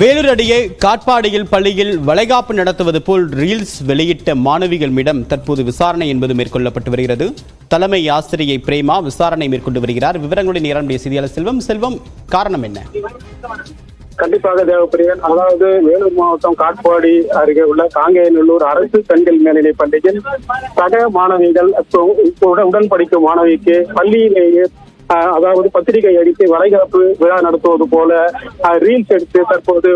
வேலூர் அடியே காட்பாடியில் பள்ளியில் வளைகாப்பு நடத்துவது போல் ரீல்ஸ் வெளியிட்ட மாணவிகளிடம் தற்போது விசாரணை என்பது மேற்கொள்ளப்பட்டு வருகிறது. தலைமை ஆசிரியை பிரேமா விசாரணை மேற்கொண்டு வருகிறார். விவரங்களுடன் நேரம் செய்தியாளர் செல்வம் செல்வம் காரணம் என்ன? கண்டிப்பாக தேவப்பிரியன் அதாவது வேலூர் மாவட்டம் காட்பாடி அருகே உள்ள காங்கேயநல்லூர் அரசு பெண்கள் மேல்நிலைப் பள்ளியில் சக மாணவிகள் உடன் படிக்கும் மாணவிக்கு பள்ளியிலேயே அதாவது பத்திரிகை அடித்து வளைகாப்பு விழா நடத்துவது போல ரீல்ஸ் எடுத்து தற்போது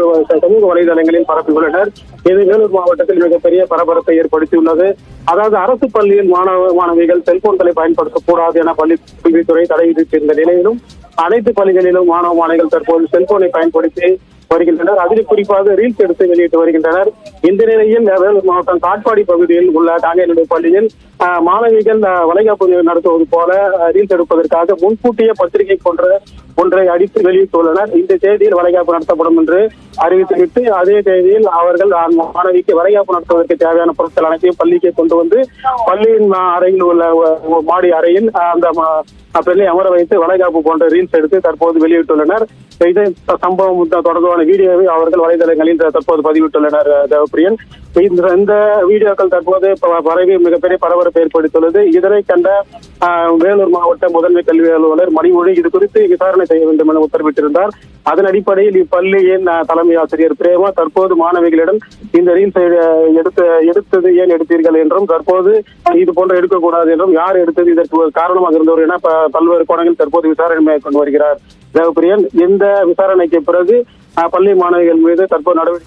சமூக வலைதளங்களில் பரப்பியுள்ளனர். இது வேலூர் மாவட்டத்தில் மிகப்பெரிய பரபரப்பை ஏற்படுத்தியுள்ளது. அதாவது அரசு பள்ளியில் மாணவ மாணவிகள் செல்போன்களை பயன்படுத்தக்கூடாது என பள்ளி கல்வித்துறை தடை விதித்திருந்த நிலையிலும் அனைத்து பள்ளிகளிலும் மாணவ மாணவிகள் தற்போது செல்போனை பயன்படுத்தி வருகின்றனர். அதில் குறிப்பாக ரீல்ஸ் எடுத்து வெளியிட்டு வருகின்றனர். இந்த நிலையில் வேலூர் மாவட்டம் காட்பாடி பகுதியில் உள்ள காங்கேயனுடைய பள்ளியில் அஹ், மாணவிகள் அஹ், வளைகாப்பு நடத்துவது போல ரீல்ஸ் எடுப்பதற்காக முன்கூட்டிய பத்திரிகை போன்ற ஒன்றை அடித்து வெளியிட்டுள்ளனர். இந்த தேதியில் வளைகாப்பு நடத்தப்படும் என்று அறிவித்துவிட்டு அதே தேதியில் அவர்கள் மாணவிக்கு வளைகாப்பு நடத்துவதற்கு தேவையான பொருட்கள் அனைத்தையும் பள்ளிக்கு கொண்டு வந்து பள்ளியின் அறையில் உள்ள மாடி அறையில் அந்த பெண்ணை அமர வைத்து வளைகாப்பு போன்ற ரீல்ஸ் எடுத்து தற்போது வெளியிட்டுள்ளனர். இது சம்பவம் தொடர்பான வீடியோவை அவர்கள் வலைதளங்களில் தற்போது பதிவிட்டுள்ளனர் தேவப்பிரியன். இந்த இந்த வீடியோக்கள் தற்போது ப- பரவி மிகப்பெரிய பரபரப்பு ஏற்படுத்தியுள்ளது. இதனை கண்ட வேலூர் மாவட்ட முதன்மை கல்வி அலுவலர் மணிமொழி இது குறித்து விசாரணை செய்ய வேண்டும் என உத்தரவிட்டிருந்தார். அதன் அடிப்படையில் இப்பள்ளியின் தலைமை ஆசிரியர் பிரேமா தற்போது மாணவிகளிடம் இந்த ரீல்ஸ் எடுத்து எடுத்தது ஏன் எடுத்தீர்கள் என்றும் தற்போது இது போன்ற எடுக்கக்கூடாது என்றும் யார் எடுத்தது இதற்கு காரணமாக இருந்தவர் என ப- பல்வேறு கோணங்கள் தற்போது விசாரணை மேற்கொண்டு வருகிறார். தேவப்பிரியன் இந்த விசாரணைக்கு பிறகு பள்ளி மாணவிகள் மீது தற்போது நடவடிக்கை